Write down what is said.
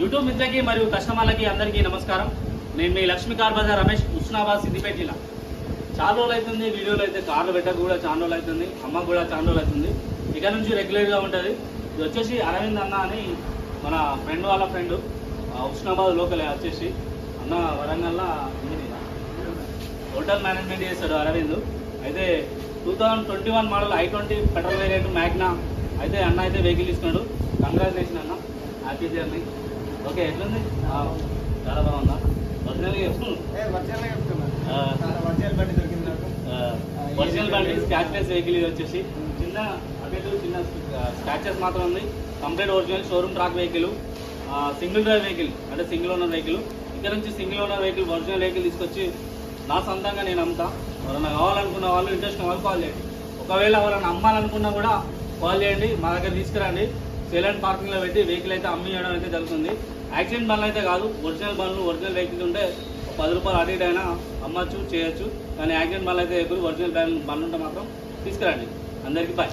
YouTube మిత్రులకి మరియు కస్టమర్లకి అందరికీ నమస్కారం. నేను మీ లక్ష్మీ కార్ బజార్ రమేష్ ఉస్నాబాద్ సిద్దిపేట జిల్లా. చాలా రోజులు అవుతుంది వీడియోలు అయితే కార్లు పెట్టక కూడా చాలా రోజులు అవుతుంది అమ్మ కూడా చాలా రోజులు అవుతుంది. ఇక నుంచి రెగ్యులర్గా ఉంటుంది. ఇది వచ్చేసి అరవింద్ అన్న అని మన ఫ్రెండ్ వాళ్ళ ఫ్రెండ్ ఉస్నాబాద్ లోకల్ వచ్చేసి అన్న వరంగల్లో హోటల్ మేనేజ్మెంట్ చేస్తాడు అరవింద్. అయితే two thousand twenty one model i twenty petrol variant Magna అయితే అన్న అయితే వెహికల్ ఇస్తున్నాడు కంగ్రాచులేషన్ అన్న. హ్యాపీ జర్నీ ఓకే ఎట్లుంది? చాలా బాగుందా? ఒరిజినల్గా ఆ, ఒరిజినల్ బండి స్క్రాచ్లెస్ వెహికల్ ఇది వచ్చేసి. చిన్న అటు చిన్న స్క్రాచెస్ మాత్రం ఉంది. Complete original showroom track vehicle single drive vehicle అంటే సింగిల్ ఓనర్ వెహికల్ ఇక్కడ నుంచి single owner vehicle original vehicle తీసుకొచ్చి నా సొంతంగా నేను అమ్ముతా. ఎవరైనా కావాలనుకున్న వాళ్ళు ఇంట్రెస్ట్ వాళ్ళు కాల్ చేయండి. ఒకవేళ ఎవరైనా అమ్మాలనుకున్నా కూడా కాల్ చేయండి మా దగ్గర తీసుకురండి. సేలెంట్ పార్కింగ్లో పెట్టి వెహికల్ అయితే అమ్మియడం అయితే జరుగుతుంది. యాక్సిడెంట్ బండ్లు అయితే కాదు ఒరిజినల్ బండ్లు ఒరిజినల్ వెహికల్ ఉంటే పది రూపాయలు అటు అయినా అమ్మచ్చు చేయొచ్చు. కానీ యాక్సిడెంట్ బండ్లు అయితే ఎప్పుడు ఒరిజినల్ బండ్లు ఉంటే మాత్రం తీసుకురండి. అందరికీ బాయ్